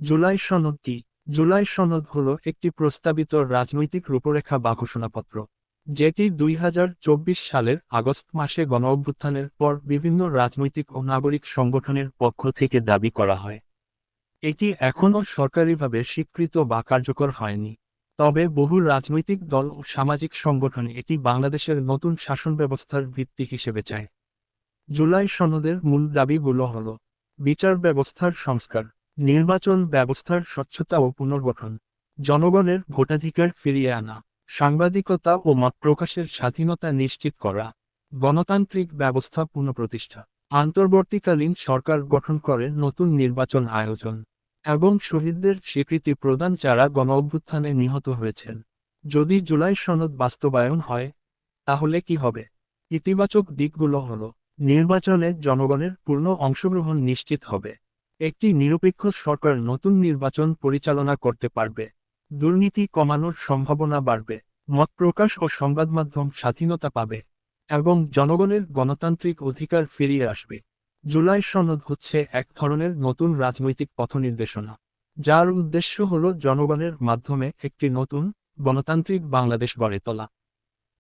জুলাই সনদ কি? জুলাই সনদ হল একটি প্রস্তাবিত রাজনৈতিক রূপরেখা বা ঘোষণাপত্র, যেটি দুই হাজার চব্বিশ সালের আগস্ট মাসে গণ অভ্যুত্থানের পর বিভিন্ন রাজনৈতিক ও নাগরিক সংগঠনের পক্ষ থেকে দাবি করা হয়। এটি এখনও সরকারিভাবে স্বীকৃত বা কার্যকর হয়নি। তবে বহু রাজনৈতিক দল ও সামাজিক সংগঠন এটি বাংলাদেশের নতুন শাসন ব্যবস্থার ভিত্তি হিসেবে চায়। জুলাই সনদের মূল দাবিগুলো হল, বিচার ব্যবস্থার সংস্কার নির্বাচন ব্যবস্থার স্বচ্ছতা ও পুনর্গঠন, জনগণের ভোটাধিকার ফিরিয়ে আনা, সাংবাদিকতা ও মত প্রকাশের স্বাধীনতা নিশ্চিত করা, গণতান্ত্রিক ব্যবস্থা পুনঃপ্রতিষ্ঠা আন্তর্বর্তীকালীন সরকার গঠন করে নতুন নির্বাচন আয়োজন, এবং শহীদদের স্বীকৃতি প্রদান যারা গণ অভ্যুত্থানে নিহত হয়েছেন। যদি জুলাই সনদ বাস্তবায়ন হয়, তাহলে কি হবে? ইতিবাচক দিকগুলো হল, নির্বাচনে জনগণের পূর্ণ অংশগ্রহণ নিশ্চিত হবে। একটি নিরপেক্ষ সরকার নতুন নির্বাচন পরিচালনা করতে পারবে। দুর্নীতি কমানোর সম্ভাবনা বাড়বে। মত প্রকাশ ও সংবাদ মাধ্যম স্বাধীনতা পাবে এবং জনগণের গণতান্ত্রিক অধিকার ফিরিয়ে আসবে। জুলাই সনদ হচ্ছে এক ধরনের নতুন রাজনৈতিক পথনির্দেশনা, যার উদ্দেশ্য হল জনগণের মাধ্যমে একটি নতুন গণতান্ত্রিক বাংলাদেশ গড়ে তোলা।